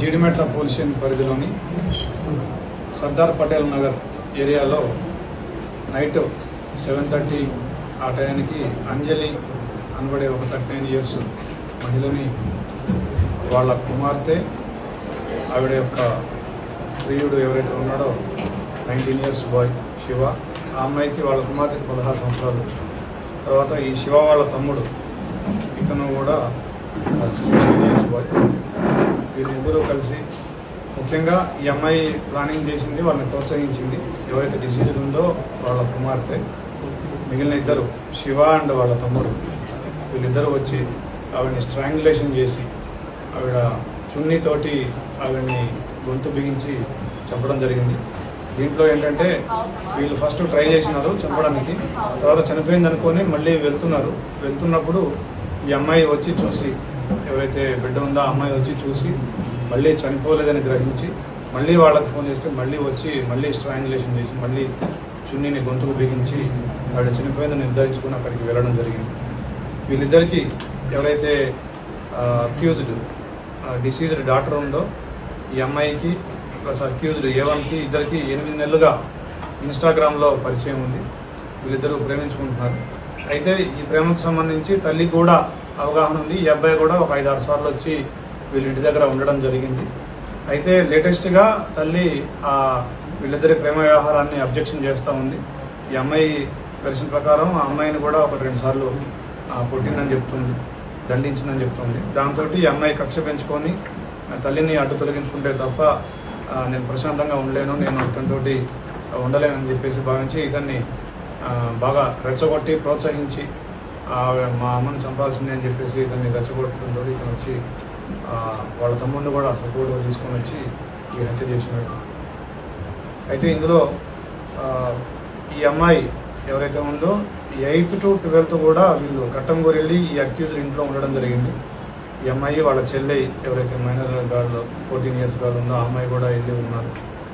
Jeedimetla police పరిధిలోని సర్దార్ పటేల్ నగర్ ఏరియాలో night seven thirty ఆ టయానికి అంజలి అనబడే ఒక థర్టీ నైన్ ఇయర్స్ మహిళని వాళ్ళ కుమార్తె ఆవిడ యొక్క ప్రియుడు ఎవరైతే ఉన్నాడో నైన్టీన్ ఇయర్స్ బాయ్ శివ ఆ అమ్మాయికి వాళ్ళ కుమార్తెకి పదహారు సంవత్సరాలు. తర్వాత ఈ శివ వాళ్ళ తమ్ముడు ఇతను కూడా సిక్స్టీన్ ఇయర్స్ బాయ్. వీళ్ళిద్దరూ కలిసి ముఖ్యంగా ఈ అమ్మాయి ప్లానింగ్ చేసింది వాళ్ళని ప్రోత్సహించింది. ఎవరైతే డిసీజ్ ఉందో వాళ్ళ కుమార్తె మిగిలిన ఇద్దరు శివ అండ్ వాళ్ళ తమ్ముడు. వీళ్ళిద్దరూ వచ్చి ఆవిడని స్ట్రాంగులేషన్ చేసి ఆవిడ చున్నీతోటి ఆవిడని గొంతు బిగించి చంపడం జరిగింది. దీంట్లో ఏంటంటే వీళ్ళు ఫస్ట్ ట్రై చేసినారు చంపడానికి. తర్వాత చనిపోయింది అనుకొని మళ్ళీ వెళ్తున్నారు. వెళ్తున్నప్పుడు ఈ అమ్మాయి వచ్చి చూసి ఎవరైతే బిడ్డ ఉందో ఆ అమ్మాయి వచ్చి చూసి మళ్ళీ చనిపోలేదని గ్రహించి మళ్ళీ వాళ్ళకి ఫోన్ చేస్తే మళ్ళీ వచ్చి మళ్ళీ స్ట్రాంగులేషన్ చేసి మళ్ళీ చున్నీని గొంతుకు బిగించి ఆవిడ చనిపోయిందని నిర్ధారించుకుని అక్కడికి వెళ్ళడం జరిగింది. వీళ్ళిద్దరికీ ఎవరైతే అక్యూజ్డ్ డిసీజ్డ్ డాక్టర్ ఉందో ఈ అమ్మాయికి ప్లస్ అక్యూజ్డ్ ఏవన్కి ఇద్దరికి ఎనిమిది నెలలుగా ఇన్స్టాగ్రామ్లో పరిచయం ఉంది. వీళ్ళిద్దరూ ప్రేమించుకుంటున్నారు. అయితే ఈ ప్రేమకు సంబంధించి తల్లి కూడా అవగాహన ఉంది. ఈ అబ్బాయి కూడా ఒక ఐదు ఆరు సార్లు వచ్చి వీళ్ళ ఇంటి దగ్గర ఉండడం జరిగింది. అయితే లేటెస్ట్గా తల్లి ఆ వీళ్ళిద్దరి ప్రేమ వ్యవహారాన్ని అబ్జెక్షన్ చేస్తూ ఉంది. ఈ అమ్మాయి వెర్షన్ ప్రకారం ఆ అమ్మాయిని కూడా ఒక రెండు సార్లు కొట్టిందని చెప్తుంది దండించిందని చెప్తుంది. దాంతో ఈ అమ్మాయి కక్ష పెంచుకొని తల్లిని అడ్డు తొలగించుకుంటే తప్ప నేను ప్రశాంతంగా ఉండలేను నేను ఇతనితోటి ఉండలేనని చెప్పేసి భావించి ఇతన్ని బాగా రెచ్చగొట్టి ప్రోత్సహించి మా అమ్మని చంపాల్సిందే అని చెప్పేసి ఇతన్ని రెచ్చగొట్టడంతో ఇతను వచ్చి వాళ్ళ తమ్ముడిని కూడా సపోర్ట్ తీసుకొని వచ్చి ఈ హత్య చేసినాడు. అయితే ఇందులో ఈ అమ్మాయి ఎవరైతే ఉందో ఎయిత్ టు ట్వెల్త్ కూడా వీళ్ళు కట్టంగూరు వెళ్ళి ఈ అక్యూజ్ ఇంట్లో ఉండడం జరిగింది. ఈ అమ్మాయి వాళ్ళ చెల్లె ఎవరైతే మైనర్ గారు ఫోర్టీన్ ఇయర్స్ గారు ఉందో ఆ అమ్మాయి కూడా వెళ్ళి ఉన్నారు.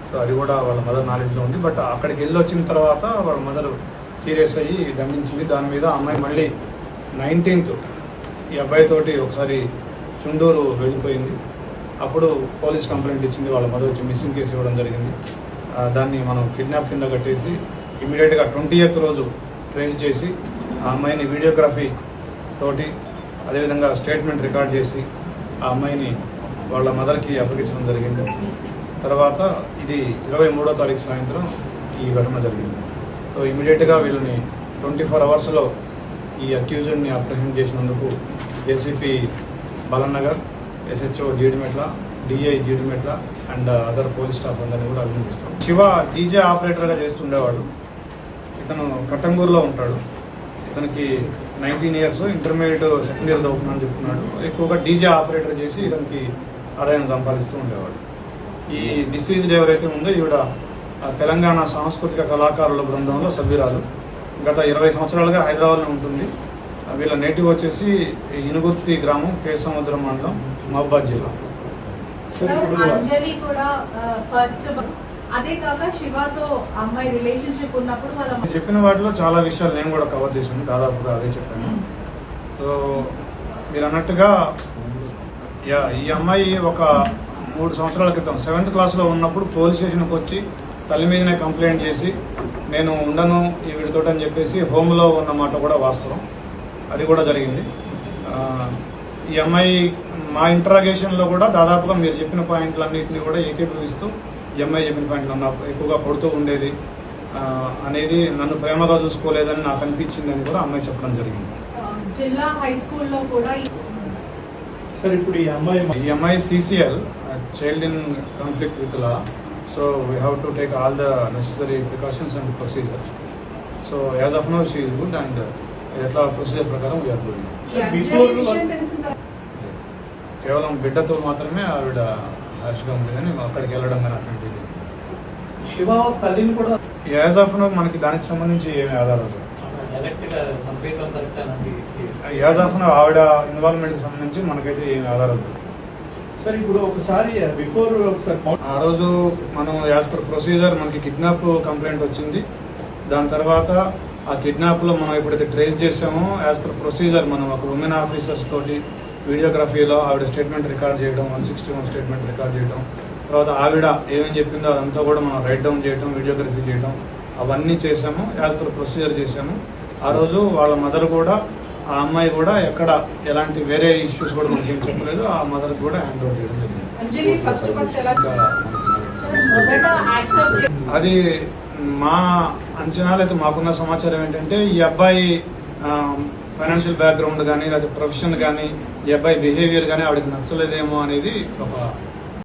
సో అది కూడా వాళ్ళ మదర్ నాలెడ్జ్లో ఉంది. బట్ అక్కడికి వెళ్ళి వచ్చిన తర్వాత వాళ్ళ మదర్ సీరియస్ అయ్యి దండించింది. దాని మీద అమ్మాయి మళ్ళీ నైన్టీన్త్ ఈ అబ్బాయితోటి ఒకసారి చుండూరు వెళ్ళిపోయింది. అప్పుడు పోలీస్ కంప్లైంట్ ఇచ్చింది. వాళ్ళ మదర్ వచ్చి మిస్సింగ్ కేసు ఇవ్వడం జరిగింది. దాన్ని మనం కిడ్నాప్ కింద కట్టేసి ఇమీడియట్గా ట్వంటీ ఎయిత్ రోజు ట్రేస్ చేసి ఆ అమ్మాయిని వీడియోగ్రఫీ తోటి అదేవిధంగా స్టేట్మెంట్ రికార్డ్ చేసి ఆ అమ్మాయిని వాళ్ళ మదర్కి అప్పగించడం జరిగింది. తర్వాత ఇది ఇరవై మూడో తారీఖు సాయంత్రం ఈ ఘటన జరిగింది. ఇమీడియట్గా వీళ్ళని ట్వంటీ ఫోర్ అవర్స్లో ఈ అక్యూజర్ని అప్రహెండ్ చేసినందుకు ACP Balanagar SHO Jeedimetla DI Jeedimetla and other police staff అందరినీ కూడా అభినందిస్తాం. శివ డీజే ఆపరేటర్గా చేస్తుండేవాడు. ఇతను కట్టంగూరులో ఉంటాడు. ఇతనికి nineteen years intermediate second year చదువుతున్నాను చెప్తున్నాడు. ఎక్కువగా డీజే ఆపరేటర్ చేసి ఇతనికి ఆదాయం సంపాదిస్తూ ఉండేవాడు. ఈ డిసీజ్డ్ ఎవరైతే ఉందో ఈవిడ తెలంగాణ సాంస్కృతిక కళాకారుల బృందంలో సభ్యురాలు. గత ఇరవై సంవత్సరాలుగా హైదరాబాద్లో ఉంటుంది. వీళ్ళ నేటివ్ వచ్చేసి ఇనుగుర్తి గ్రామం కే సముద్రం మండలం మహబాద్ జిల్లా. చెప్పిన వాటిలో చాలా విషయాలు నేను కూడా కవర్ చేశాను. దాదాపుగా అదే చెప్పాను. సో మీరు అన్నట్టుగా ఈ అమ్మాయి ఒక మూడు సంవత్సరాల క్రితం సెవెంత్ క్లాస్లో ఉన్నప్పుడు పోలీస్ స్టేషన్కి వచ్చి తల్లి మీదనే కంప్లైంట్ చేసి నేను ఉండను ఈ వీడితో అని చెప్పేసి హోమ్లో ఉన్న మాట కూడా వాస్తవం. అది కూడా జరిగింది. ఆ, ఈ అమ్మాయి మా ఇంట్రాగేషన్లో కూడా దాదాపుగా మీరు చెప్పిన పాయింట్లన్నింటినీ కూడా ఏకీభవిస్తూ ఈ అమ్మాయి చెప్పిన పాయింట్లు నాకు ఎక్కువగా కొడుతూ ఉండేది ఆ, అనేది నన్ను ప్రేమగా చూసుకోలేదని నాకు అనిపించింది అని కూడా అమ్మాయి చెప్పడం జరిగింది. జిల్లా హై స్కూల్లో కూడా సార్ ఇప్పుడు ఈ అమ్మాయి ఈ అమ్మాయి CCL child in conflict with law. So we have to take all the necessary precautions and procedures so as of now she is good and ఎట్లా ప్రొసీజర్ ప్రకారం వీఆర్ తర్వాత కేవలం బిడ్డతో మాత్రమే ఆవిడ హ్యాష్గా ఉంది కానీ అక్కడికి వెళ్ళడం కానీ అట్లాంటిది శివ తల్లిని కూడా యాజ్ ఆఫ్ నో మనకి దానికి సంబంధించి ఏమీ ఆధారం లేదు డైరెక్ట్గా చంపేయడం కరెక్ట్ అని యాజ్ ఆఫ్ నో ఆవిడ ఇన్వాల్వ్మెంట్కి సంబంధించి మనకైతే ఏమీ ఆధారం లేదు సార్ ఇప్పుడు ఒకసారి uh, బిఫోర్ uh, ఒకసారి ఆ రోజు మనం యాజ్ పర్ ప్రొసీజర్ మనకి కిడ్నాప్ కంప్లైంట్ వచ్చింది. దాని తర్వాత ఆ కిడ్నాప్లో మనం ఎప్పుడైతే ట్రేస్ చేసామో యాజ్ పర్ ప్రొసీజర్ మనం ఒక ఉమెన్ ఆఫీసర్స్ తోటి వీడియోగ్రఫీలో ఆవిడ స్టేట్మెంట్ రికార్డ్ చేయడం one sixty one statement record చేయడం తర్వాత ఆవిడ ఏమేమి చెప్పిందో అదంతా కూడా మనం రైట్ డౌన్ చేయడం వీడియోగ్రఫీ చేయడం అవన్నీ చేసాము యాజ్ పర్ ప్రొసీజర్ చేసాము ఆ రోజు వాళ్ళ మదర్ కూడా ఆ అమ్మాయి కూడా ఎక్కడ ఎలాంటి వేరే ఇష్యూస్ కూడా మనకి ఏం చెప్పలేదు ఆ మదర్ కూడా హ్యాండ్ ఓవర్ చేయడం జరిగింది. అది మా అంచనాలు అయితే మాకున్న సమాచారం ఏంటంటే ఈ అబ్బాయి ఫైనాన్షియల్ బ్యాక్గ్రౌండ్ కానీ లేదా ప్రొఫెషన్ కానీ ఈ అబ్బాయి బిహేవియర్ కానీ ఆవిడకి నచ్చలేదేమో అనేది ఒక